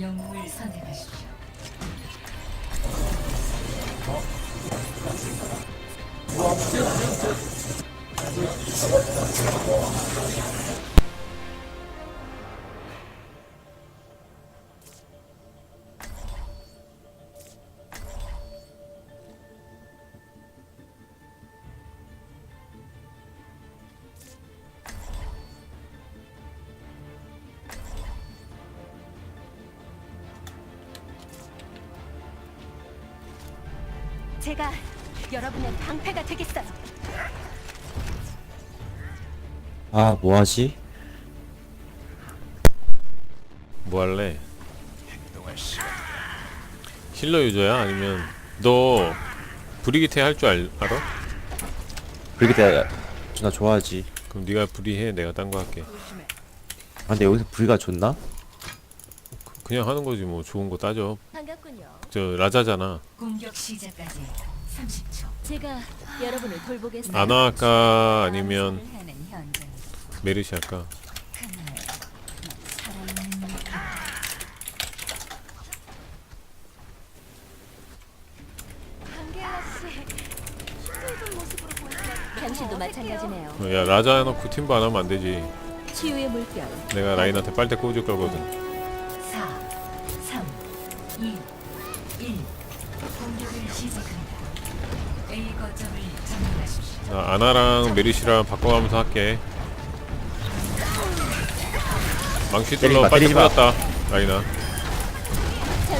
영웅을 선택하십시오. 제가 여러분의 방패가 되겠어요. 아 뭐하지? 뭐 할래? 힐러 유저야? 아니면 너 브리기테 할 줄 알아? 그렇게 때 존나 좋아하지 그럼 네가 브리해 내가 딴 거 할게 아 근데 여기서 불가 좋나? 그냥 하는 거지 뭐 좋은 거 따져 반갑군요. 저 라자잖아 공격 시작까지 30초. 제가 여러분을 돌보겠어요. 아나 할까 아니면 하는 현장. 메르시 할까 강계라 씨, 힘들던 모습으로 보이시면 당신도 마찬가지네요. 어, 야 라자 해놓고 팀부 안 하면 안 되지 치유의 물결. 내가 라인한테 빨대 꽂을 거거든 나 아나랑 메르시랑 바꿔가면서 할게 망치 때리지 뚫러 마, 때리지 마. 잘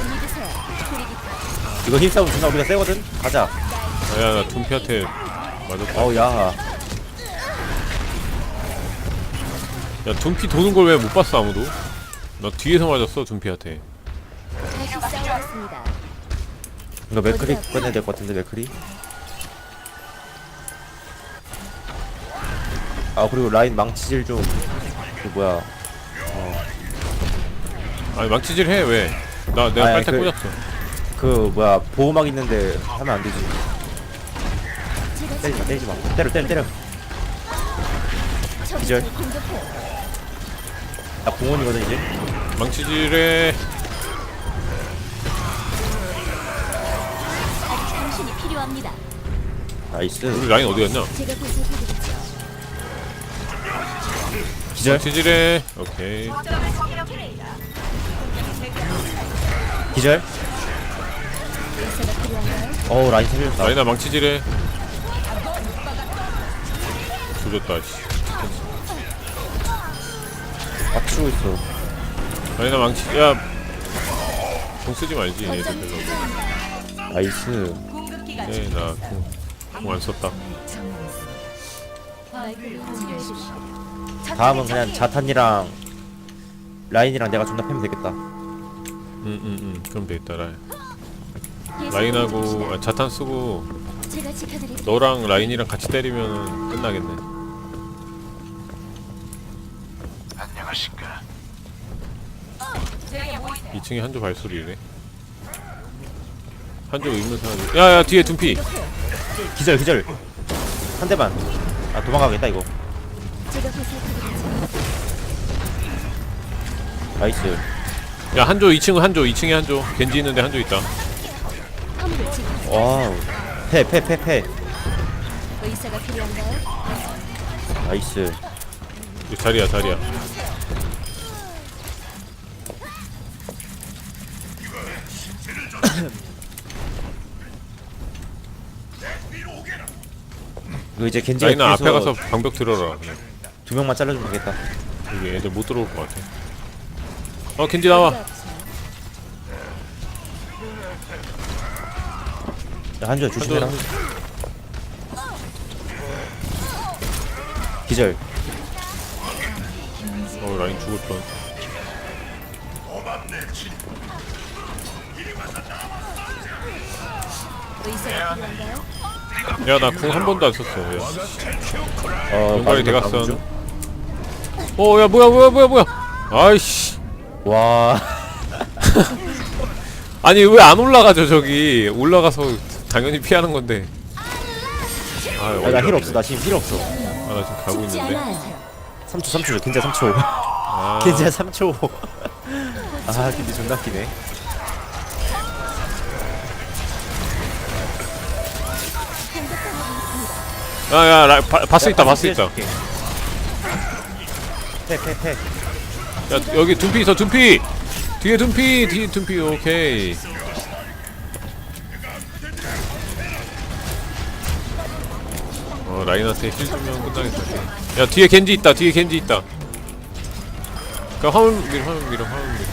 믿으세요. 브리기타. 이거 힘싸움 존나 우리가 세거든? 가자 야나 둠피한테 맞았다 어우 야야 둠피 도는 걸 왜 못 봤어 아무도? 나 뒤에서 맞았어 둠피한테 다시 싸우겠습니다. 이거 맥크리 꺼내야 될 것 같은데 맥크리? 아 그리고 라인 망치질 좀 그 뭐야. 아니 망치질 해 왜? 나 내가 아니, 빨대 그- 꽂았어. 그 뭐야 보호막 있는데 하면 안 되지. 때리지 마 때리지 마. 때려 때려 때려. 기절. 나 공원이거든 이제. 망치질 해 필요합니다. 나이스. 우리 라인 어디 갔냐? 제가 보살펴드리죠. 기절. 망치질해. 오케이. 기절. 의사가 필요한가요? 어우 라인 살렸다. 라인아 망치질해. 조졌다 씨. 맞추고 있어. 라인아 망치 야 공 쓰지 말지 얘들. 나이스 네나공안 썼다 점령했습니다. 마이크를 치료해주십시오. 다음은 그냥 자탄이랑 라인이랑 내가 존나 패면 되겠다 응응응 그럼 되겠다 라인 라인하고. 아, 자탄 쓰고. 너랑 라인이랑 같이 때리면 끝나겠네 안녕하신가? 2층에 한조 발소리래 한조 의문사 야야 뒤에 둠피. 기절 기절. 한 대만. 아 도망가겠다 이거. 제가 보살펴드리죠. 나이스. 야 한조 2층 한조 2층에 한조. 겐지 있는데 한조 있다. 화물을 지금 와우. 패패 패패. 의사가 필요한가요? 나이스. 이거 자리야 자리야 이거 이제 겐지가 라인아 앞에 뒤에서 가서 방벽 들어라 그냥. 두 명만 잘라주면 되겠다. 여기 애들 못 들어올 것 같아. 어 겐지 나와. 야, 한주야 조심해라. 기절. 어 라인 죽을 뻔. 의사가 필요한가요? 야 나 궁 한 번도 안 썼어 야. 어 연관이 마지막 대각선? 어야 뭐야 뭐야 뭐야 뭐야. 아이씨. 와. 아니 왜 안 올라가죠 저기? 올라가서 당연히 피하는 건데. 아 야, 나힐 없어. 나 지금 힐 없어. 아 나 지금 가고 죽지 있는데. 않아요. 3초 3초 겐지야 3초. 아. 겐지야 3초. 아 근데 존나 끼네 야야 라 바, 바스 있다 바스 있다. 패패패 야 여기 둔피 있어 둔피! 뒤에 둔피 뒤에 둔피 오케이. 어 라인한테 힐 주면 끝나겠다. 야 뒤에 겐지 있다 뒤에 겐지 있다. 그 화물 밀어 화물 밀어 화물 밀어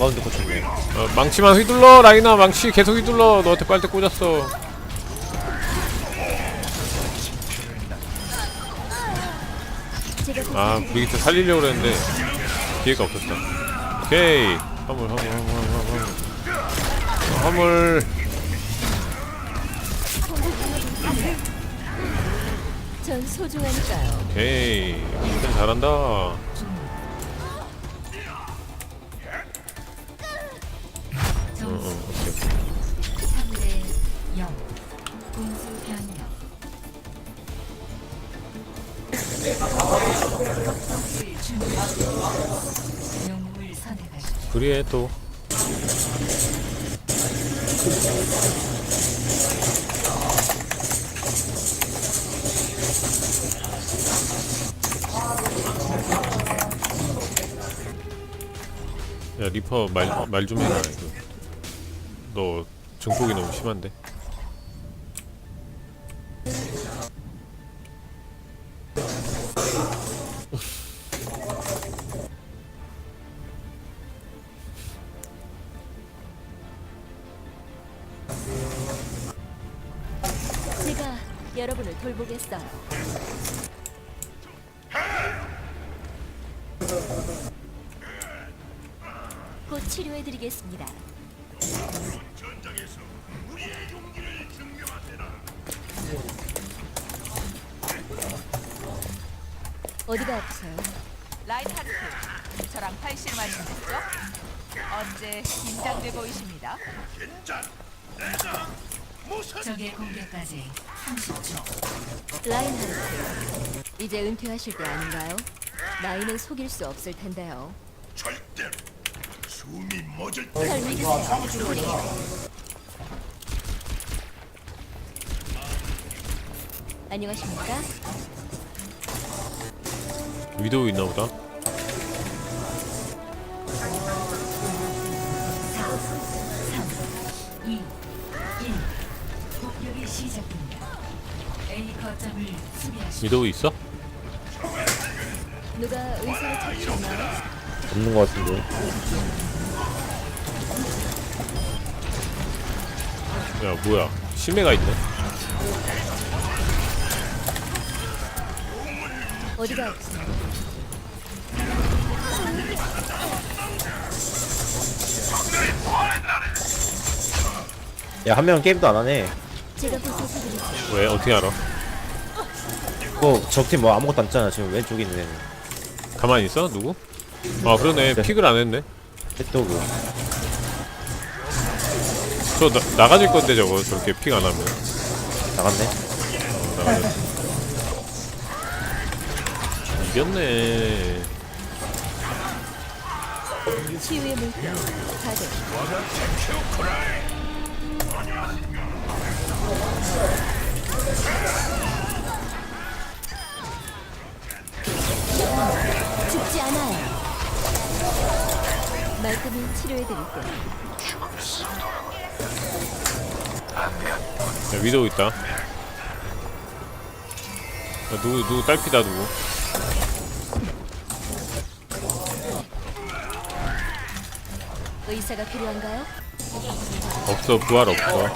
정가운데 꽂혔네 어, 망치만 휘둘러 라인아 망치 계속 휘둘러. 너한테 빨대 꽂았어. 아 브리기트 살리려고 그랬는데 기회가 없었다. 오케이. 화물 화물 화물 화물 화물 화물. 전 소중하니까요. 오케이. 일단 잘한다 어, 어, 오케이. 3대 0 공수 변경 영웅을 선택하십시오 그리에 또 야 리퍼 말 말 좀 해라 이거 너 증폭이 너무 심한데 제가 여러분을 돌보겠어요. 곧 치료해드리겠습니다. 어디가 아프세요? 라인하르트, 저랑 팔씨름 하시겠죠? 언제 긴장돼 보이십니다. 적의 공격까지 30초 라인하르트. 이제 은퇴하실 때 아닌가요? 나이는 속일 수 없을 텐데요. 숨이 멎을 절 믿으세요. 우리 안녕하십니까? 위도우 있나 보다 2 1 공격이 시작됩니다 A 거점을 수비하십시오 위도우 있어? 누가 의사를 찾으셨나요? 없는 거 같은데 야 뭐야? 심해가 있네. 어디가? 야 한 명은 게임도 안 하네. 제가. 왜? 어떻게 알아? 그거 적팀 뭐 아무것도 안 했잖아 지금 왼쪽에 있는 애는. 가만히 있어 누구? 아 그러네. 네. 픽을 안 했네. 햇도그 저 나, 나가질 건데 저거 저렇게 픽안 하면. 나갔네. 나가졌어 이겼네. 치유의 물결 가득 말끔히 치료해드릴게요. 야 위도우 있다 야 누구 누구 딸피다 누구 의사가 필요한가요? 없어 부활 없어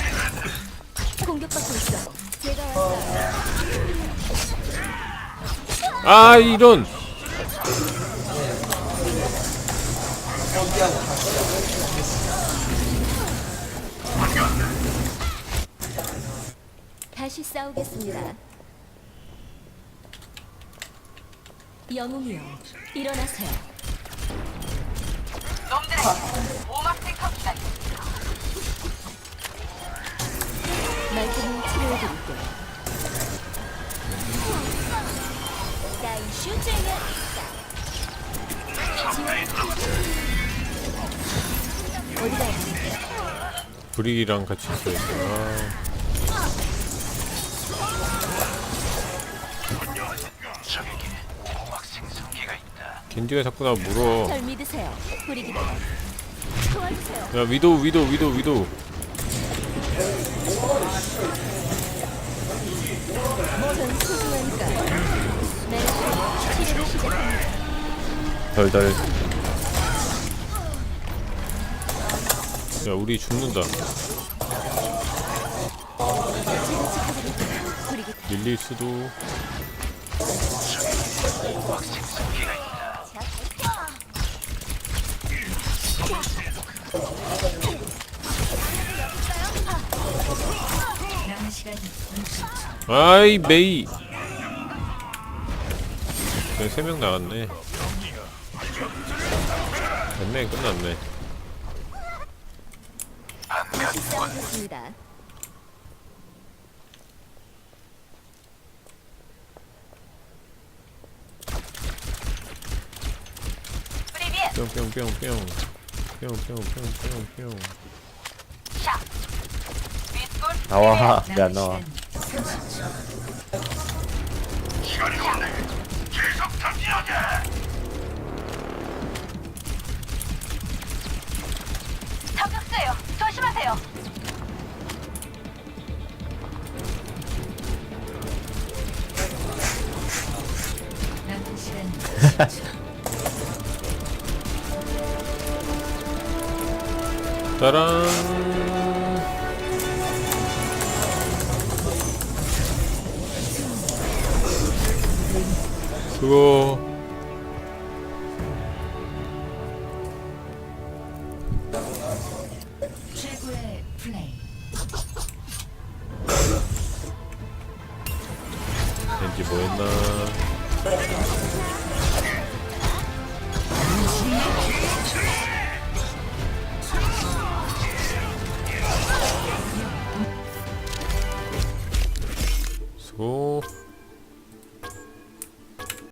공격받고 있어. 제가 왔어요. 아 이런 다시 싸우겠습니다. 영웅이여, 일어나세요. 놈들에게 오막 테이크업이다. 말끔히 치료해드릴게요. 나이 슈쟁은 어디가 아프세요? 브릭이랑 같이 있어야 돼. 아. 겐지가 자꾸 나 물어. 절 믿으세요. 뿌리기다. 도와주세요. 야 위도우 위도우 위도우 위도우. 전 소중하니까. 네, 치료를 시작합니다. 덜덜 야 우리 죽는다. 밀릴 수도. 남은 시간 60초. 아이 메이. 네, 세명 나갔네. 됐네 끝났네. 싸우겠습니다. 뿅뿅뿅뿅. 뿅뿅뿅뿅뿅. 나와 왜안 남은 나와 시간 30초. 시간이 없네. 계속 탐지하자. 타격세요. 조심하세요. 남은 시간 따란. 수고. 왠지 뭐 했나?